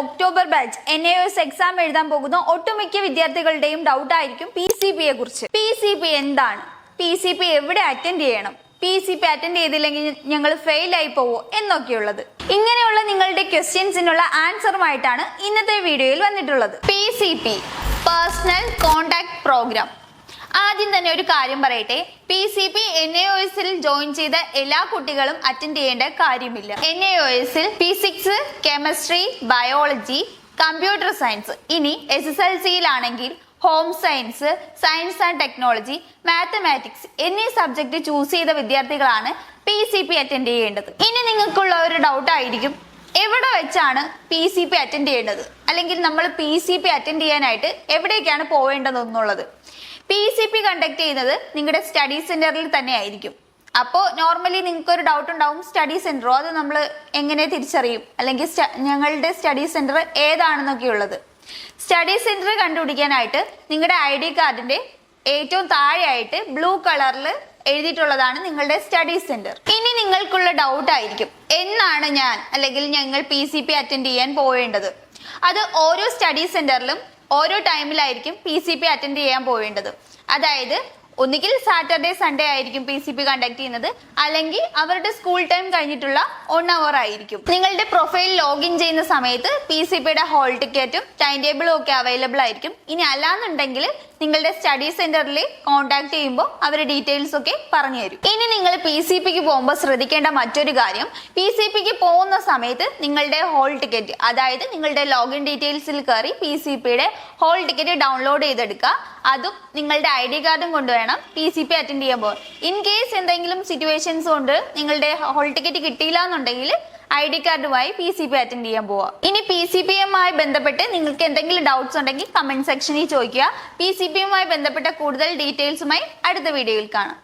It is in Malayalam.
October batch N A S exam എഴുതാൻ പോകുന്ന ഒട്ടുമിക്ക വിദ്യാർത്ഥികളുടെയും ഡൗട്ട് ആയിരിക്കും പി സി പിയെ കുറിച്ച്. പി സി പി എന്താണ്? പി സി പി എവിടെ അറ്റൻഡ് ചെയ്യണം? പി സി പി അറ്റൻഡ് ചെയ്തില്ലെങ്കിൽ ഞങ്ങൾ ഫെയിൽ ആയി പോവോ? എന്നൊക്കെയുള്ളത്. ഇങ്ങനെയുള്ള നിങ്ങളുടെ ക്വസ്റ്റ്യൻസിനുള്ള ആൻസറുമായിട്ടാണ് ഇന്നത്തെ വീഡിയോയിൽ വന്നിട്ടുള്ളത്. P C P personal contact programme ആദ്യം തന്നെ ഒരു കാര്യം പറയട്ടെ. P C P N A O എസിൽ ജോയിൻ ചെയ്ത എല്ലാ കുട്ടികളും അറ്റൻഡ് ചെയ്യേണ്ട കാര്യമില്ല. എൻ എ ഒ എസിൽ physics chemistry biology computer science ഇനി S S L സിയിലാണെങ്കിൽ home science science and technology mathematics എന്നീ സബ്ജക്ട് ചൂസ് ചെയ്ത വിദ്യാർത്ഥികളാണ് പി സി പി അറ്റൻഡ് ചെയ്യേണ്ടത്. ഇനി നിങ്ങൾക്കുള്ള ഒരു ഡൗട്ട് ആയിരിക്കും. എവിടെ വെച്ചാണ് പി സി പി അറ്റൻഡ് ചെയ്യേണ്ടത്? അല്ലെങ്കിൽ നമ്മൾ പി സി പി അറ്റൻഡ് ചെയ്യാനായിട്ട് എവിടേക്കാണ് പോവേണ്ടതെന്നുള്ളത്? പി സി പി കണ്ടക്ട് ചെയ്യുന്നത് നിങ്ങളുടെ സ്റ്റഡി സെന്ററിൽ തന്നെ ആയിരിക്കും. അപ്പോൾ നോർമലി നിങ്ങൾക്ക് ഒരു ഡൗട്ട് ഉണ്ടാവും സ്റ്റഡി സെന്ററോ അത് നമ്മൾ എങ്ങനെ തിരിച്ചറിയും? അല്ലെങ്കിൽ ഞങ്ങളുടെ സ്റ്റഡി സെന്റർ ഏതാണെന്നൊക്കെ ഉള്ളത്. സ്റ്റഡി സെന്റർ കണ്ടുപിടിക്കാനായിട്ട് നിങ്ങളുടെ ഐ ഡി കാർഡിന്റെ ഏറ്റവും താഴെയായിട്ട് ബ്ലൂ കളറിൽ എഴുതിയിട്ടുള്ളതാണ് നിങ്ങളുടെ സ്റ്റഡി സെന്റർ ഇനി നിങ്ങൾക്കുള്ള ഡൗട്ട് ആയിരിക്കും. എന്നാണ് ഞാൻ അല്ലെങ്കിൽ ഞങ്ങൾ പി സി പി അറ്റൻഡ് ചെയ്യാൻ പോവേണ്ടത്. അത് ഓരോ സ്റ്റഡി സെന്ററിലും ഓരോ ടൈമിലായിരിക്കും പി സി പി അറ്റൻഡ് ചെയ്യാൻ പോവേണ്ടത്. അതായത് ഒന്നുകിൽ സാറ്റർഡേ സൺഡേ ആയിരിക്കും പി സി പി കണ്ടക്ട് ചെയ്യുന്നത്. അല്ലെങ്കിൽ അവരുടെ സ്കൂൾ ടൈം കഴിഞ്ഞിട്ടുള്ള വൺ അവർ ആയിരിക്കും. നിങ്ങളുടെ പ്രൊഫൈൽ ലോഗിൻ ചെയ്യുന്ന സമയത്ത് പി സി പിയുടെ ഹോൾ ടിക്കറ്റും ടൈം ടേബിളും ഒക്കെ അവൈലബിൾ ആയിരിക്കും. ഇനി അല്ലാന്നുണ്ടെങ്കിൽ നിങ്ങളുടെ സ്റ്റഡി സെന്ററിൽ കോൺടാക്ട് ചെയ്യുമ്പോൾ അവർ ഡീറ്റെയിൽസ് ഒക്കെ പറഞ്ഞു തരും. ഇനി നിങ്ങൾ പി സി പിക്ക് പോകുമ്പോൾ ശ്രദ്ധിക്കേണ്ട മറ്റൊരു കാര്യം പി സി പിക്ക് പോകുന്ന സമയത്ത് നിങ്ങളുടെ ഹോൾ ടിക്കറ്റ് അതായത് നിങ്ങളുടെ ലോഗിൻ ഡീറ്റെയിൽസിൽ കയറി പി സി പിയുടെ ഹോൾ ടിക്കറ്റ് ഡൗൺലോഡ് ചെയ്തെടുക്കുക. അതും നിങ്ങളുടെ ഐ ഡി കാർഡും കൊണ്ടുവേണം പി സി പി അറ്റൻഡ് ചെയ്യുമ്പോൾ ഇൻ കേസ് എന്തെങ്കിലും സിറ്റുവേഷൻസ് കൊണ്ട് നിങ്ങളുടെ ഹോൾ ടിക്കറ്റ് കിട്ടിയില്ല എന്നുണ്ടെങ്കിൽ ഐ ഡി കാർഡുമായി പി സി പി അറ്റൻഡ് ചെയ്യാൻ പോവാ. ഇനി പി സി പി എമ്മായി ബന്ധപ്പെട്ട് നിങ്ങൾക്ക് എന്തെങ്കിലും ഡൗട്ട്സ് ഉണ്ടെങ്കിൽ കമന്റ് സെക്ഷനിൽ ചോദിക്കുക. പി സി പി എമ്മായി ബന്ധപ്പെട്ട കൂടുതൽ ഡീറ്റെയിൽസുമായി അടുത്ത വീഡിയോയിൽ കാണാം.